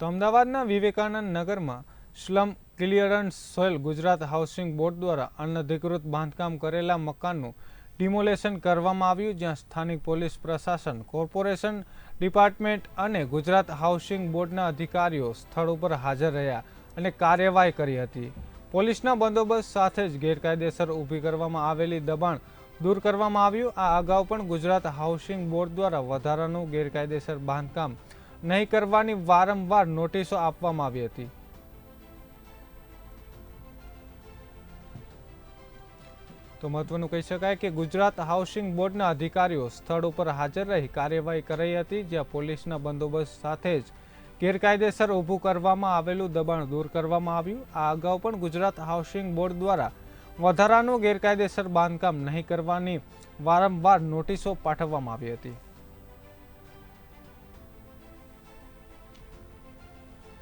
તો અમદાવાદના વિવેકાનંદ નગરમાં slum clearance soil Gujarat housing board દ્વારા અનધિકૃત બાંધકામ કરેલા મકાનનું ડિમોલેશન કરવામાં આવ્યું, જ્યાં સ્થાનિક પોલીસ પ્રશાસન, કોર્પોરેશન ડિપાર્ટમેન્ટ અને ગુજરાત હાઉસિંગ બોર્ડના અધિકારીઓ સ્થળ ઉપર હાજર રહ્યા અને કાર્યવાહી કરી હતી. પોલીસના બંદોબસ્ત સાથે જ ગેરકાયદેસર ઊભી કરવામાં આવેલી દબાણ દૂર કરવામાં આવ્યું. આ અગાઉ પણ ગુજરાત હાઉસિંગ બોર્ડ દ્વારા વધારાનું ગેરકાયદેસર બાંધકામ નહીં કરવાની વારંવાર નોટિસો આપવામાં આવી હતી. તો મહત્વનું કહી શકાય કે ગુજરાત હાઉસિંગ બોર્ડના અધિકારીઓ સ્થળ ઉપર હાજર રહી કાર્યવાહી કરી હતી, જ્યાં પોલીસના બંદોબસ્ત સાથે જ ગેરકાયદેસર ઊભું કરવામાં આવેલું દબાણ દૂર કરવામાં આવ્યું. આ અગાઉ પણ ગુજરાત હાઉસિંગ બોર્ડ દ્વારા વધારાનું ગેરકાયદેસર બાંધકામ નહીં કરવાની વારંવાર નોટિસો પાઠવવામાં આવી હતી.